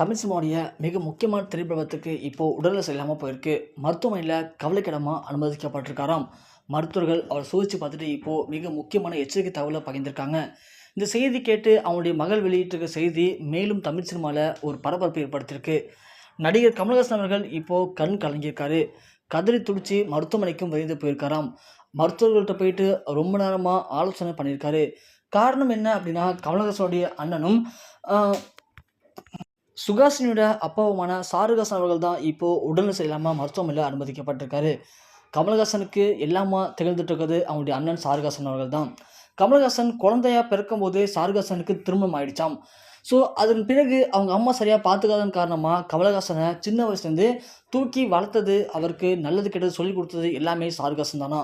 தமிழ் சினிமாவுடைய மிக முக்கியமான திரைப்படத்துக்கு இப்போது உடல்நிலை சரியில்லாமல் போயிருக்கு. மருத்துவமனையில் கவலைக்கிடமாக அனுமதிக்கப்பட்டிருக்காராம். மருத்துவர்கள் அவர் சோதிச்சு பார்த்துட்டு இப்போது மிக முக்கியமான எச்சரிக்கை தகவலை பகிர்ந்திருக்காங்க. இந்த செய்தி கேட்டு அவனுடைய மகள் வெளியிட்டிருக்க செய்தி மேலும் தமிழ் சினிமாவில் ஒரு பரபரப்பு ஏற்படுத்தியிருக்கு. நடிகர் கமலஹாசன் அவர்கள் இப்போது கண் கலங்கியிருக்காரு. கதறி துடிச்சு மருத்துவமனைக்கும் விரைந்து போயிருக்காராம். மருத்துவர்கள்ட்ட போயிட்டு ரொம்ப நேரமாக ஆலோசனை பண்ணியிருக்காரு. காரணம் என்ன அப்படின்னா கமலஹாசனுடைய அண்ணனும் சுகாசினியோட அப்பாவுமான சாருகாசன் அவர்கள் தான் இப்போது உடல்நிலை சரியில்லாமல் மருத்துவமனையில் அனுமதிக்கப்பட்டிருக்காரு. கமலஹாசனுக்கு எல்லாமா திகழ்ந்துட்டு இருக்கிறது அவங்களுடைய அண்ணன் சாருகாசன் அவர்கள் தான். கமலஹாசன் குழந்தையா பிறக்கும் போதே சாருகாசனுக்கு திருமணம் ஆயிடுச்சாம். ஸோ அதன் பிறகு அவங்க அம்மா சரியாக பார்த்துக்காதன் காரணமாக கமலஹாசனை சின்ன வயசுலேருந்து தூக்கி வளர்த்தது அவருக்கு நல்லது கெட்டது சொல்லி கொடுத்தது எல்லாமே சாருகாசன் தானா?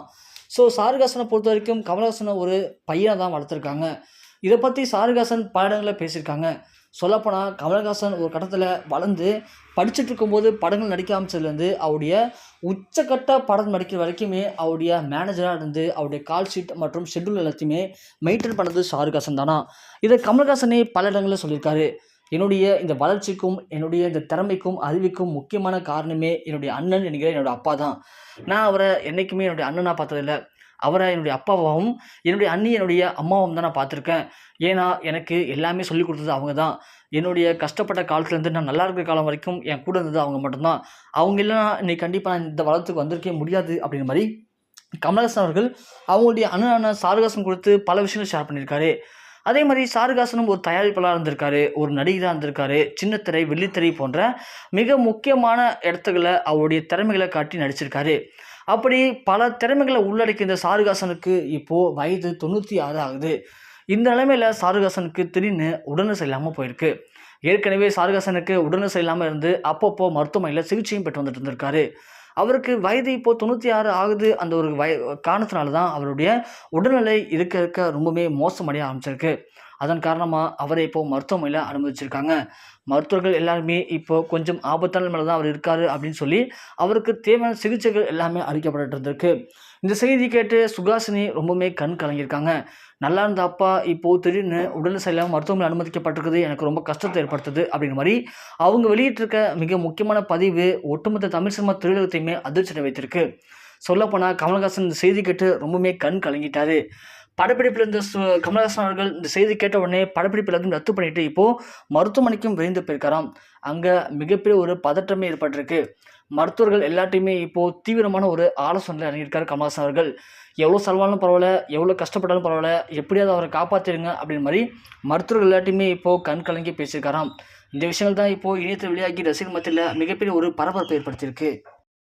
ஸோ சாருகாசனை பொறுத்த வரைக்கும் கமலஹாசனை ஒரு பையனை தான் வளர்த்துருக்காங்க. இதை பற்றி சாருகாசன் பல இடங்களில் பேசியிருக்காங்க. சொல்லப்போனால் கமலஹாசன் ஒரு கட்டத்தில் வளர்ந்து படிச்சுட்டு இருக்கும்போது படங்கள் நடிக்க ஆரம்பிச்சதுலேருந்து அவருடைய உச்சக்கட்ட படம் நடிக்கிற வரைக்குமே அவருடைய மேனேஜராக இருந்து அவருடைய கால் ஷீட் மற்றும் ஷெட்யூல் எல்லாத்தையுமே மெயின்டைன் பண்ணது ஷாருகாசன் தானா? இதை கமல்ஹாசனே பல இடங்களில் சொல்லியிருக்காரு. என்னுடைய இந்த வளர்ச்சிக்கும் என்னுடைய இந்த திறமைக்கும் அறிவுக்கும் முக்கியமான காரணமே என்னுடைய அண்ணன் என்கிற என்னோட அப்பா தான். நான் அவரை என்றைக்குமே என்னுடைய அண்ணனாக பார்த்ததில்ல. அவரை என்னுடைய அப்பாவாகவும் என்னுடைய அண்ணி என்னுடைய அம்மாவும் தான் நான் பார்த்துருக்கேன். ஏன்னா எனக்கு எல்லாமே சொல்லிக் கொடுத்தது அவங்க தான். என்னுடைய கஷ்டப்பட்ட காலத்துலேருந்து நான் நல்லா இருக்கிற காலம் வரைக்கும் என் கூட இருந்தது அவங்க மட்டும்தான். அவங்க இல்லைனா இன்னைக்கு கண்டிப்பாக நான் இந்த வளத்துக்கு வந்திருக்கே முடியாது அப்படிங்கிற மாதிரி கமலஹாசன் அவர்கள் அவங்களுடைய அண்ணனான சாரகாசம் கொடுத்து பல விஷயங்கள் ஷேர் பண்ணியிருக்காரு. அதே மாதிரி சாருகாசனும் ஒரு தயாரிப்பாளராக இருந்திருக்காரு ஒரு நடிகராக இருந்திருக்காரு சின்னத்திரை வெள்ளித்திரை போன்ற மிக முக்கியமான இடத்துகளை அவருடைய திறமைகளை காட்டி நடிச்சிருக்காரு. அப்படி பல திறமைகளை உள்ளடக்கிய இந்த சாருகாசனுக்கு இப்போது வயது தொண்ணூற்றி ஆறு ஆகுது. இந்த நிலைமையில் சாருகாசனுக்கு திடீர்னு உடனே சரியில்லாமல் போயிருக்கு. ஏற்கனவே சாருகாசனுக்கு உடனே சரியில்லாமல் இருந்து அப்பப்போ மருத்துவமனையில் சிகிச்சையும் பெற்று வந்துட்டு இருந்திருக்காரு. அவருக்கு வயது இப்போது தொண்ணூற்றி ஆறு ஆகுது. அந்த ஒரு வய காரணத்தினால தான் அவருடைய உடல்நிலை இருக்க இருக்க ரொம்பவுமே மோசமடைய ஆரம்பிச்சிருக்கு. அதன் காரணமாக அவரை இப்போது மருத்துவமனையில் அனுமதிச்சிருக்காங்க. மருத்துவர்கள் எல்லாருமே இப்போ கொஞ்சம் ஆபத்தான மேலே தான் அவர் இருக்கார் அப்படின்னு சொல்லி அவருக்கு தேவையான சிகிச்சைகள் எல்லாமே அளிக்கப்பட்டு இருந்திருக்கு. இந்த செய்தி கேட்டு சுகாசினி ரொம்பவுமே கண் கலங்கியிருக்காங்க. நல்லா இருந்த அப்பா இப்போது திடீர்னு உடல் சரியில்லாமல் மருத்துவமனை அனுமதிக்கப்பட்டிருக்குது எனக்கு ரொம்ப கஷ்டத்தை ஏற்படுத்துது அப்படிங்கிற மாதிரி அவங்க வெளியிட்டிருக்க மிக முக்கியமான பதிவு ஒட்டுமொத்த தமிழ் சினிமா திரையுலகத்தையுமே அதிர்ச்சி வைத்திருக்கு. சொல்லப்போனால் கமல்ஹாசன் இந்த செய்தி கேட்டு ரொம்பவுமே கண் கலங்கிட்டாரு. படப்பிடிப்பில் இருந்த சு- கமல்ஹாசன் அவர்கள் இந்த செய்தி கேட்ட உடனே படப்பிடிப்பில் இருந்து ரத்து பண்ணிட்டு இப்போது மருத்துவமனைக்கும் விரைந்து போயிருக்காராம். அங்கே மிகப்பெரிய ஒரு பதற்றமே ஏற்பட்டிருக்கு. மருத்துவர்கள் எல்லாத்தையுமே இப்போது தீவிரமான ஒரு ஆலோசனையில் இறங்கியிருக்காரு கமல்ஹாசன் அவர்கள். எவ்வளோ செலவாலும் பரவாயில்ல எவ்வளோ கஷ்டப்பட்டாலும் பரவாயில்ல எப்படியாவது அவரை காப்பாற்றிடுங்க அப்படின்னு மாதிரி மருத்துவர்கள் எல்லாத்தையுமே இப்போது கண் கலங்கி பேசியிருக்காராம். இந்த விஷயங்கள் தான் இப்போது இணையத்தில் வெளியாகி ரசிகர் மத்தியில் மிகப்பெரிய ஒரு பரபரப்பை ஏற்படுத்தியிருக்கு.